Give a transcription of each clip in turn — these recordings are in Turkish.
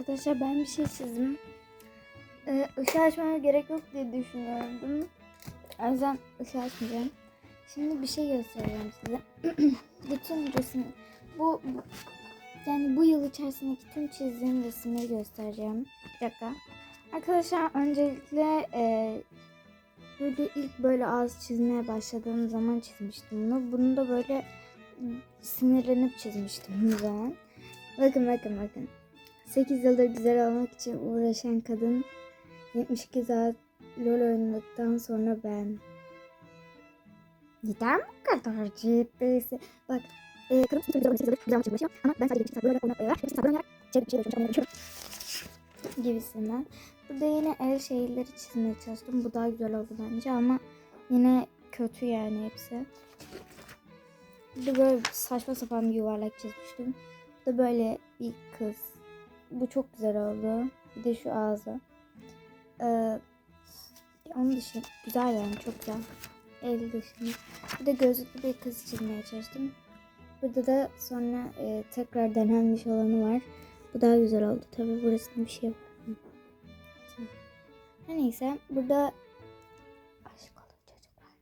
Arkadaşlar ben bir şey çizdim. Ee, ışığı açmama gerek yok diye düşünüyordum. O yüzden ışığı açmayacağım. Şimdi bir şey göstereceğim size. Bütün resim bu, bu yani bu yıl içerisindeki tüm çizdiğim resimleri göstereceğim. Bir dakika. Arkadaşlar öncelikle e, böyle ilk böyle ağız çizmeye başladığım zaman çizmiştim bunu. Bunu da böyle sinirlenip çizmiştim bu zaman. Bakın bakın bakın. 8 yıldır güzel olmak için uğraşan kadın 72 saat LOL oynadıktan sonra ben. Mi bu kadar ciddiyse? Bak. E, kadın bütün güzel oynamak güzel olmak için uğraşıyor. Ama ben sadece 72 saat LOL oynamak oynamak 72 saat LOL oynayarak bir şey uğraşıyorum. Gibisinden. Burada yine el şeyleri çizmeye çalıştım. Bu daha güzel oldu bence ama yine kötü yani hepsi. Bir de böyle saçma sapan bir yuvarlak çizmiştim. Bu da böyle bir kız. Bu çok güzel oldu. Bir de şu ağzı. Ee, onun dışı güzel yani çok güzel. El dışında. Bir de gözlüklü bir kız çizmeye çalıştım. Burada da sonra e, tekrar denenmiş olanı var. Bu daha güzel oldu. Tabii burasında bir şey var. Neyse burada aşık olan çocuklar.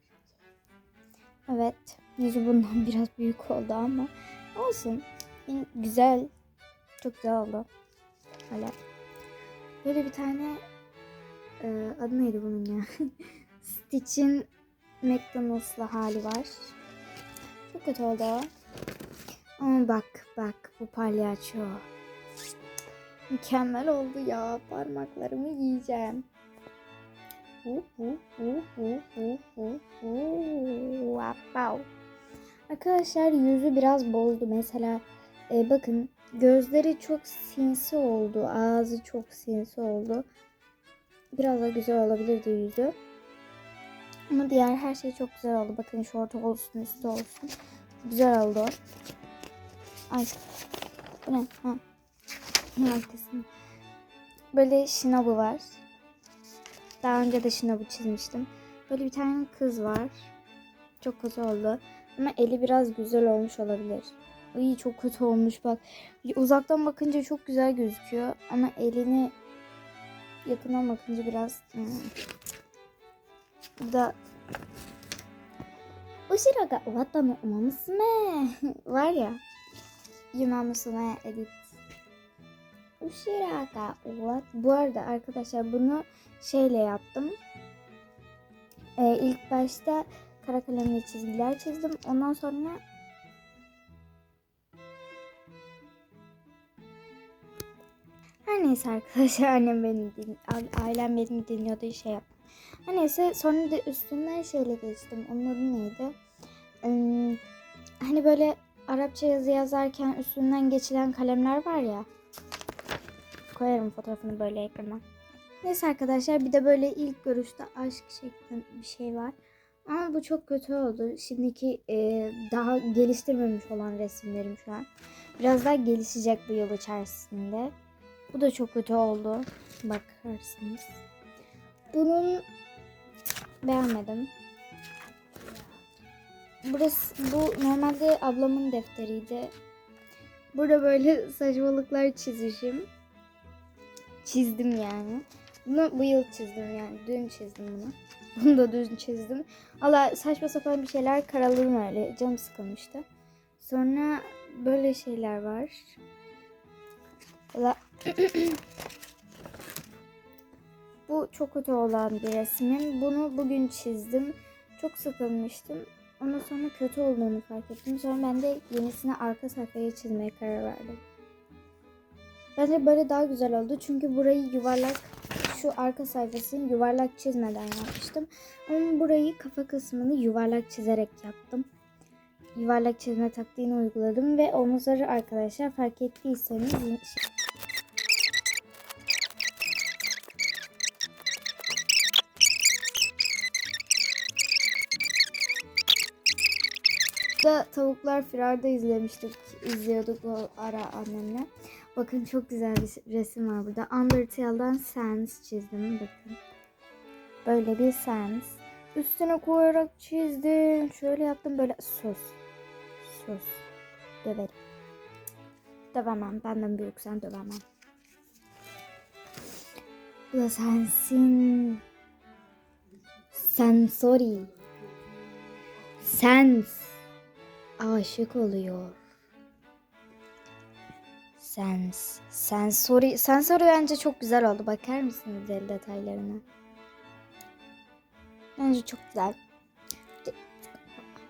Evet. Yüzü bundan biraz büyük oldu ama olsun. Güzel. Çok güzel oldu. Hala. Böyle bir tane e, adı neydi bunun ya? Stitch'in McDonald's'lı hali var. Çok kötü oldu. o. Ama bak bak bu palyaço. Mükemmel oldu ya. Parmaklarımı yiyeceğim. Arkadaşlar yüzü biraz bozdu. Mesela e, bakın gözleri çok sinsi oldu. Ağzı çok sinsi oldu. Biraz da güzel olabilirdi yüzü. Ama diğer her şey çok güzel oldu. Bakın şort olsun, üstü olsun. Güzel oldu. Ay. Bu ne? Ha. Ne arkasında? Böyle Shinobu var. Daha önce de Shinobu çizmiştim. Böyle bir tane kız var. Çok kötü oldu. Ama eli biraz güzel olmuş olabilir. Ay çok kötü olmuş bak. Uzaktan bakınca çok güzel gözüküyor. Ama elini yakından bakınca biraz... Hmm. Da... Ushiro ga owatta no umamusume. Var ya. Yumamusume edit. Ushiro ga owat. Bu arada arkadaşlar bunu şeyle yaptım. Ee, ilk başta kara kalemle çizgiler çizdim. Ondan sonra neyse arkadaşlar annem beni din ailem beni dinliyordu şey. Her neyse sonra da üstünden şeyle geçtim. Onun adı neydi? Ee, hani böyle Arapça yazı yazarken üstünden geçilen kalemler var ya. Koyarım fotoğrafını böyle ekrana. Neyse arkadaşlar bir de böyle ilk görüşte aşk şeklinde bir şey var. Ama bu çok kötü oldu. Şimdiki e, daha geliştirmemiş olan resimlerim şu an. Biraz daha gelişecek bu yıl içerisinde. Bu da çok kötü oldu. Bakarsınız. Bunun beğenmedim. Burası bu normalde ablamın defteriydi. Burada böyle saçmalıklar çizmişim. Çizdim yani. Bunu bu yıl çizdim yani. Dün çizdim bunu. Bunu da dün çizdim. Allah saçma sapan bir şeyler karaladım öyle. Canım sıkılmıştı. Sonra böyle şeyler var. Valla Bu çok kötü olan bir resmim. Bunu bugün çizdim. Çok sıkılmıştım. Ondan sonra kötü olduğunu fark ettim. Sonra ben de yenisini arka sayfaya çizmeye karar verdim. Bence böyle daha güzel oldu. Çünkü burayı yuvarlak, şu arka sayfasını yuvarlak çizmeden yapmıştım. Ama burayı kafa kısmını yuvarlak çizerek yaptım. Yuvarlak çizme taktiğini uyguladım ve omuzları arkadaşlar fark ettiyseniz da Tavuklar Firar'da izlemiştik. izliyorduk o ara annemle. Bakın çok güzel bir resim var burada. Undertale'dan Sans çizdim. Bakın. Böyle bir Sans. Üstüne koyarak çizdim. Şöyle yaptım böyle sus. Sus. Döverim. Dövemem. Benden büyüksen dövemem. Bu da sensin. Sensory. Sens. Aşık oluyor. Sens. Sensory. Sensory bence çok güzel oldu. Bakar mısınız el detaylarına? Bence çok güzel.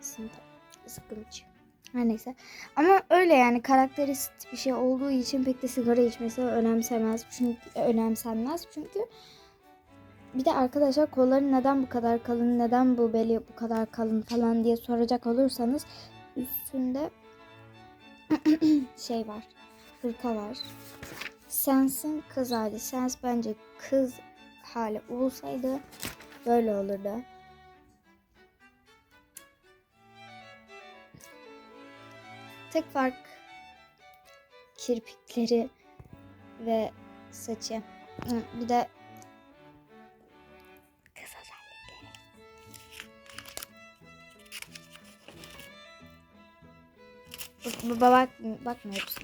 Aslında sıkıntı. Her neyse. Ama öyle yani karakteristik bir şey olduğu için pek de sigara içmesi önemsemez. Çünkü önemsenmez. Çünkü bir de arkadaşlar kolları neden bu kadar kalın, neden bu beli bu kadar kalın falan diye soracak olursanız üstünde şey var. Hırka var. Sens'in kız hali. Sens bence kız hali olsaydı böyle olurdu. Tek fark kirpikleri ve saçı. Bir de Bak, bak, bakmıyoruz.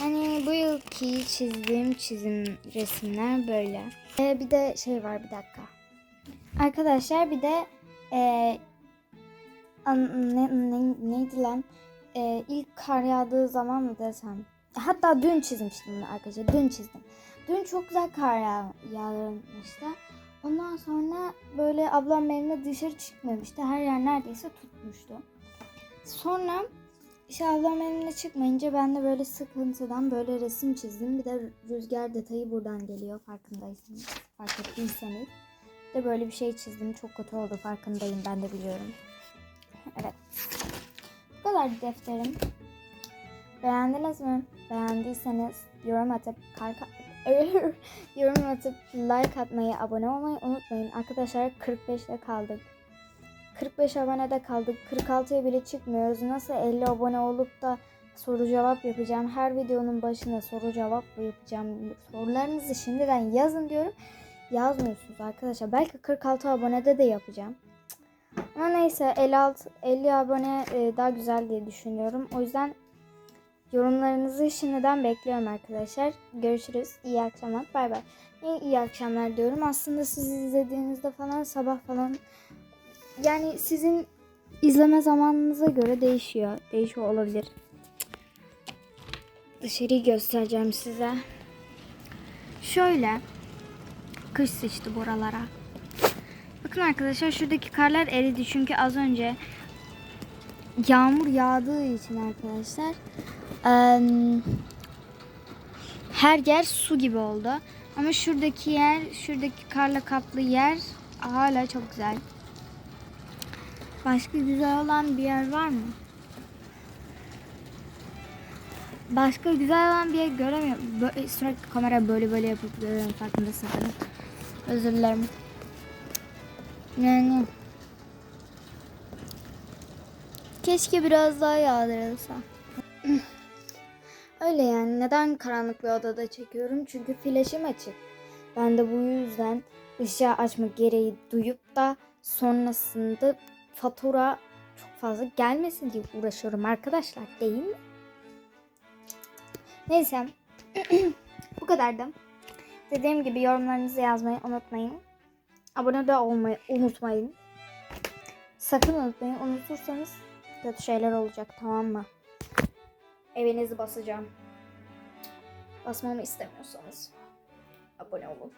Hani bu yılki çizdiğim çizim resimler böyle. Ee, bir de şey var bir dakika. Arkadaşlar bir de ee, an- ne, ne- neydi lan? Ee, ilk kar yağdığı zaman mı desem? Hatta dün çizmiştim bunu arkadaşlar. Dün çizdim. Dün çok güzel kar yağ yağmıştı. Ondan sonra böyle ablam benimle dışarı çıkmamıştı. Her yer neredeyse tutmuştu. Sonra işte ablam benimle çıkmayınca ben de böyle sıkıntıdan böyle resim çizdim. Bir de rüzgar detayı buradan geliyor farkındaysanız. Fark ettiyseniz. De böyle bir şey çizdim. Çok kötü oldu farkındayım ben de biliyorum. Evet. Bu kadar defterim. Beğendiniz mi? Beğendiyseniz yorum atıp kalka yorum atıp like atmayı, abone olmayı unutmayın. Arkadaşlar 45'te kaldık. 45 abonede kaldık. 46'ya bile çıkmıyoruz. Nasıl 50 abone olup da soru cevap yapacağım. Her videonun başına soru cevap yapacağım. Sorularınızı şimdiden yazın diyorum. Yazmıyorsunuz arkadaşlar. Belki 46 abonede de yapacağım. Ama neyse 56 50 abone e, daha güzel diye düşünüyorum. O yüzden yorumlarınızı şimdiden bekliyorum arkadaşlar. Görüşürüz. İyi akşamlar. Bay bay. İyi, iyi akşamlar diyorum. Aslında siz izlediğinizde falan sabah falan yani sizin izleme zamanınıza göre değişiyor. Değişiyor olabilir. Dışarıyı göstereceğim size. Şöyle kış sıçtı buralara. Bakın arkadaşlar şuradaki karlar eridi çünkü az önce yağmur yağdığı için arkadaşlar her yer su gibi oldu. Ama şuradaki yer, şuradaki karla kaplı yer hala çok güzel. Başka güzel olan bir yer var mı? Başka güzel olan bir yer göremiyorum. Böyle, sürekli kamera böyle böyle yapıp görüyorum mi? Özür dilerim. Yani keşke biraz daha yağdırılsa. Öyle yani neden karanlık bir odada çekiyorum? Çünkü flaşım açık. Ben de bu yüzden ışığı açma gereği duyup da sonrasında fatura çok fazla gelmesin diye uğraşıyorum arkadaşlar değil mi? Neyse. bu kadardı. Dediğim gibi yorumlarınızı yazmayı unutmayın. Abone de olmayı unutmayın. Sakın unutmayın. Unutursanız kötü şeyler olacak tamam mı? Evinizi basacağım. Basmamı istemiyorsanız abone olun.